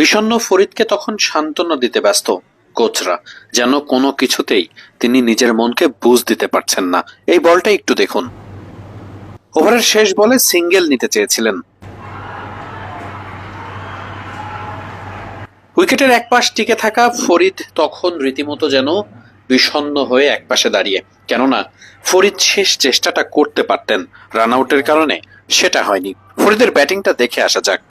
বিষণ্ণ ফরিদকে তখন সান্ত্বনা দিতে ব্যস্ত কোচরা যেন কোনো কিছুতেই তিনি নিজের মনকে বুঝ দিতে পারছেন না। এই বলটা একটু দেখুন। ওভারের শেষ বলে সিঙ্গেল নিতে চেয়েছিলেন। উইকেটের এক পাশ টিকে থাকা ফরিদ তখন রীতিমতো যেন বিষণ্ণ হয়ে একপাশে দাঁড়িয়ে। কেননা, ফরিদ শেষ চেষ্টাটা করতে পারতেন। রান আউটের কারণে সেটা হয়নি। ফরিদের ব্যাটিংটা দেখে আসা যাক।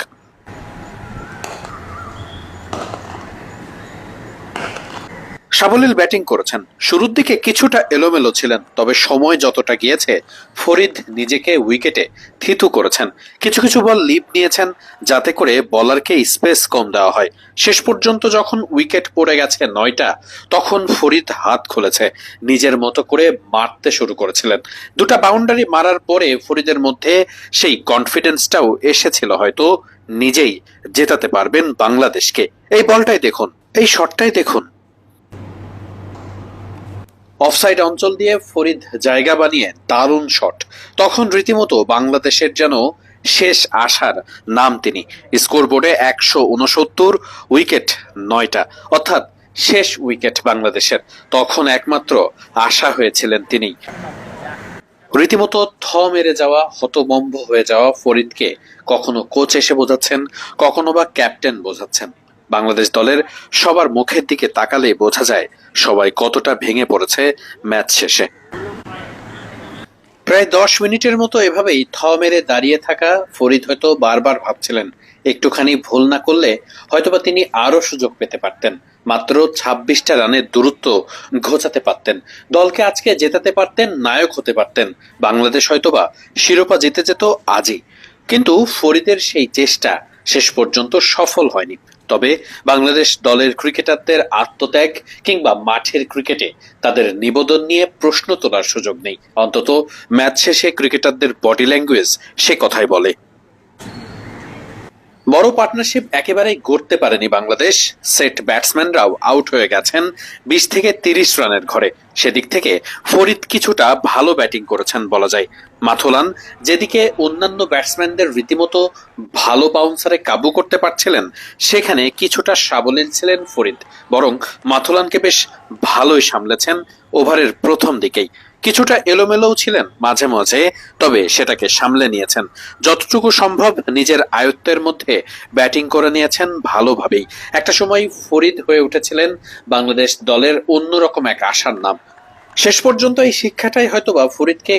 সাবলীল ব্যাটিং করেছেন। শুরুর দিকে কিছুটা এলোমেলো ছিলেন, তবে সময় যতটা গিয়েছে, ফরিদ নিজেকে উইকেটে থিতু করেছেন। কিছু কিছু বল লিপ নিয়েছেন, যাতে করে বলারকে স্পেস কম দেওয়া হয়। শেষ পর্যন্ত যখন উইকেট পড়ে গেছে নয়টা, তখন ফরিদ হাত খুলেছে, নিজের মতো করে মারতে শুরু করেছিলেন। দুটা বাউন্ডারি মারার পরে ফরিদের মধ্যে সেই কনফিডেন্সটাও এসেছিল, হয়তো নিজেই জেতাতে পারবেন বাংলাদেশকে। এই বলটাই দেখুন, এই শটটাই দেখুন। অফসাইড অঞ্চল দিয়ে ফরিদ জায়গা বানিয়ে দারুণ শট। তখন রীতিমতো বাংলাদেশের যেন শেষ আশার নাম তিনি। স্কোরবোর্ডে একশো উনসত্তর উইকেট নয়টা, অর্থাৎ শেষ উইকেট বাংলাদেশের। তখন একমাত্র আশা হয়েছিলেন তিনি। রীতিমতো থ মেরে যাওয়া হতমম্ব হয়ে যাওয়া ফরিদকে কখনো কোচ এসে বোঝাচ্ছেন, কখনো বা ক্যাপ্টেন বোঝাচ্ছেন। বাংলাদেশ দলের সবার মুখের দিকে তাকালে বোঝা যায় সবাই কতটা ভেঙে পড়েছে ম্যাচ শেষে। প্রায় দশ মিনিটের মতো এভাবেই থ মেরে দাঁড়িয়ে থাকা ফরিদ হয়তো বারবার ভাবছিলেন, একটুখানি ভুল না করলে হয়তোবা তিনি আরও সুযোগ পেতে পারতেন, মাত্র ছাব্বিশটা রানের দূরত্ব ঘোচাতে পারতেন, দলকে আজকে জেতাতে পারতেন, নায়ক হতে পারতেন, বাংলাদেশ হয়তোবা শিরোপা জিতে যেত আজই। কিন্তু ফরিদের সেই চেষ্টা শেষ পর্যন্ত সফল হয়নি। তবে বাংলাদেশ দলের ক্রিকেটারদের আত্মত্যাগ কিংবা মাঠের ক্রিকেটে তাদের নিবেদন নিয়ে প্রশ্ন তোলার সুযোগ নেই। অন্তত ম্যাচ শেষে ক্রিকেটারদের বডি ল্যাঙ্গুয়েজ সে কথাই বলে। বড় পার্টনারশিপ একেবারেই গড়তে পারেনি বাংলাদেশ। সেট ব্যাটসম্যানরাও আউট হয়ে গেছেন বিশ থেকে তিরিশ রানের ঘরে। সেদিক থেকে ফরিদ কিছুটা ভালো ব্যাটিং করেছেন বলা যায়। মাথোলান যেদিকে অন্যান্য ব্যাটসম্যানদের রীতিমতো ভালো বাউন্সারে কাবু করতে পারছিলেন, সেখানে কিছুটা সাবলীল ছিলেন ফরিদ। বরং মাথোলানকে বেশ ভালোই সামলেছেন ওভারের প্রথম দিকেই। কিছুটা এলোমেলোও ছিলেন মাঝে মাঝে, তবে সেটাকে সামলে নিয়েছেন। যতটুকু সম্ভব নিজের আয়ত্তের মধ্যে ব্যাটিং করে নিয়েছেন ভালোভাবেই। একটা সময় ফরিদ হয়ে উঠেছিলেন বাংলাদেশ দলের অন্যরকম এক আশার নাম। শেষ পর্যন্ত এই শিক্ষাটাই হয়তোবা ফরিদকে